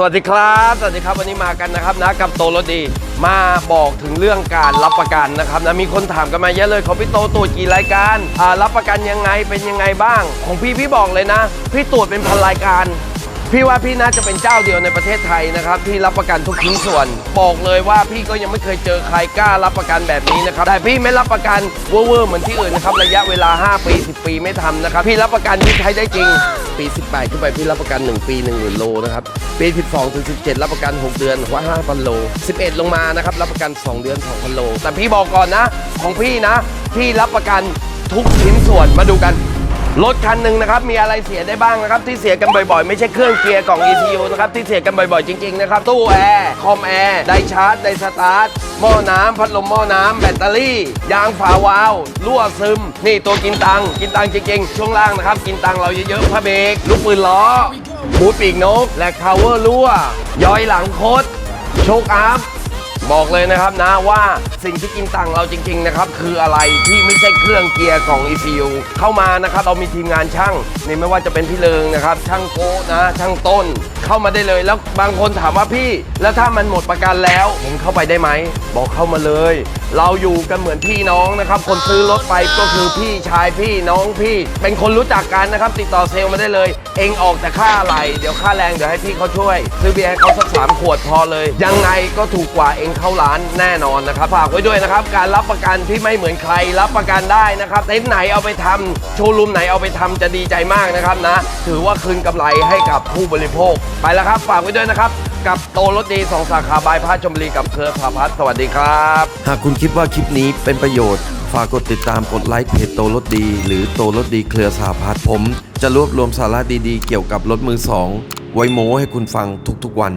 สวัสดีครับ สวัสดีครับวันนี้มากันนะครับนะกับโตรถดี มาบอกถึงเรื่องการรับประกันนะครับนะมีคนถามกันมาเยอะเลยของพี่โตตรวจกี่รายการอ่ารับประกันยังไงเป็นยังไงบ้าง ของพี่พี่บอกเลยนะ พี่ตรวจเป็นพันรายการ พี่ว่าพี่น่าจะเป็นเจ้าเดียวในประเทศไทยนะครับที่รับประกันทุกชิ้นส่วน บอกเลยว่าพี่ก็ยังไม่เคยเจอใครกล้ารับประกันแบบนี้นะครับแต่พี่ไม่รับประกันเวอร์ๆเหมือนที่อื่นนะครับระยะเวลา 5 ปี 10 ปีไม่ทำนะครับพี่รับประกันที่ใช้ได้จริงปี 18 ขึ้นไปพี่รับประกัน 1 ปี1 0,000โลนะครับปี 12ถึง17 รับประกัน 6 เดือนว่า 5,000 โล 11 ลงมานะครับรับประกัน 2 เดือน 2,000 โล แต่พี่บอกก่อนนะ ของพี่นะ พี่รับประกันทุกชิ้นส่วนมาดูกัน รถคันหนึ่งนะครับมีอะไรเสียได้บ้างนะครับที่เสียกันบ่อยๆ ไม่ใช่เครื่องเกียร์กล่อง ECU นะครับที่เสียกันบ่อยๆ จริงๆนะครับตู้แอร์คอมแอร์ไดชาร์จไดสตาร์ทหม้อน้ำพัดลมหม้อน้ำแบตเตอรี่ ยางฝาวาล์วรั่วซึม นี่ตัวกินตังกินตังจริง ๆ ช่วงล่างนะครับ กินตังเราเยอะๆพระเบรกลูกปืนล้อบูทปีกนกแลกพาวเวอร์รั่วย้อยหลังคดโชคอัพ บอกเลยนะครับนะว่าสิ่งที่กินตังเราจริง ๆ นะครับ คืออะไรที่ไม่ใช่เครื่องเกียร์ของ ECU เข้ามานะครับ เรามีทีมงานช่างนี่ไม่ว่าจะเป็นพี่เลิงนะครับ ช่างโกะนะช่างต้น เข้ามาได้เลยแล้วบางคนถามว่าพี่ แล้วถ้ามันหมดประกันแล้วผมเข้าไปได้ไหมบอกเข้ามาเลย เราอยู่กันเหมือนพี่น้องนะครับ คนซื้อรถไปก็คือพี่ชายพี่น้องพี่ เป็นคนรู้จักกันนะครับ ติดต่อเซลล์มาได้เลย เองออกแต่ค่าอะไร เดี๋ยวค่าแรงเดี๋ยวให้พี่เขาช่วย ซื้อเบียร์ให้เขาสักสามขวดพอเลย ยังไงก็ถูกกว่าเองเข้าร้านแน่นอนนะครับฝากไว้ด้วยนะครับ การรับประกันที่ไม่เหมือนใครรับประกันได้นะครับเต็นท์ไหนเอาไปทำโชว์รูมไหนเอาไปทำจะดีใจมากนะครับนะ ถือว่าคืนกำไรให้กับผู้บริโภคไปแล้วครับฝากไว้ด้วยนะครับ กับโตรถดีสองสาขาบายพาชมบุรีกับเครือพาพัฒสวัสดีครับ หากคุณคิดว่าคลิปนี้เป็นประโยชน์ ฝากกดติดตามกดไลค์เพจโตรถดี หรือโตรถดีเครือสาพัฒผม จะรวบรวมสาระดีๆ เกี่ยวกับรถมือสองไว้โม้ให้คุณฟังทุกๆวัน